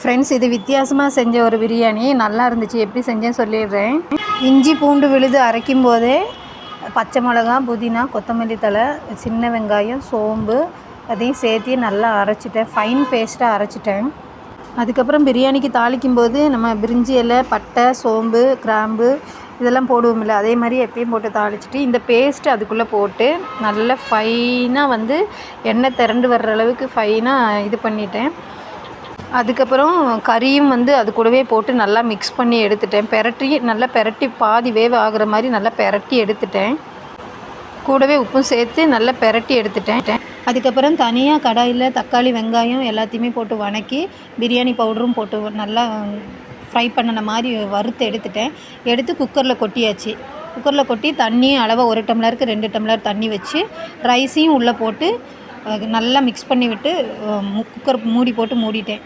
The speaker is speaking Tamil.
ஃப்ரெண்ட்ஸ் இது வித்தியாசமாக செஞ்ச ஒரு பிரியாணி. நல்லா இருந்துச்சு. எப்படி செஞ்சேன்னு சொல்லிடுறேன். இஞ்சி பூண்டு விழுது அரைக்கும் போதே பச்சை மிளகா புதினா கொத்தமல்லி தழை சின்ன வெங்காயம் சோம்பு அதையும் சேர்த்து நல்லா அரைச்சிட்டேன். ஃபைன் பேஸ்ட்டாக அரைச்சிட்டேன். அதுக்கப்புறம் பிரியாணிக்கு தாளிக்கும் போது நம்ம பிரிஞ்சி இலை பட்டை சோம்பு கிராம்பு இதெல்லாம் போடுவோம்ல அதே மாதிரி எப்பயும் போட்டு தாளிச்சிட்டு இந்த பேஸ்ட்டு அதுக்குள்ளே போட்டு நல்லா ஃபைனாக வந்து எண்ணெய் திரண்டு வர்ற அளவுக்கு ஃபைனாக இது பண்ணிட்டேன். அதுக்கப்புறம் கறியும் வந்து அது கூடவே போட்டு நல்லா மிக்ஸ் பண்ணி எடுத்துட்டேன். பெரட்டி நல்லா பெரட்டி பாதி வேவ ஆகுற மாதிரி நல்லா பெரட்டி எடுத்துட்டேன். கூடவே உப்பும் சேர்த்து நல்லா பெரட்டி எடுத்துட்டேன். அதுக்கப்புறம் தனியாக கடாயில் தக்காளி வெங்காயம் எல்லாத்தையுமே போட்டு வணக்கி பிரியாணி பவுடரும் போட்டு நல்லா ஃப்ரை பண்ணின மாதிரி வறுத்து எடுத்துட்டேன். எடுத்து குக்கரில் கொட்டியாச்சு. குக்கரில் கொட்டி தண்ணி அளவாக ஒரு டம்ளருக்கு ரெண்டு டம்ளர் தண்ணி வச்சு ரைஸையும் உள்ளே போட்டு நல்லா மிக்ஸ் பண்ணி விட்டு குக்கர் மூடி போட்டு மூடிட்டேன்.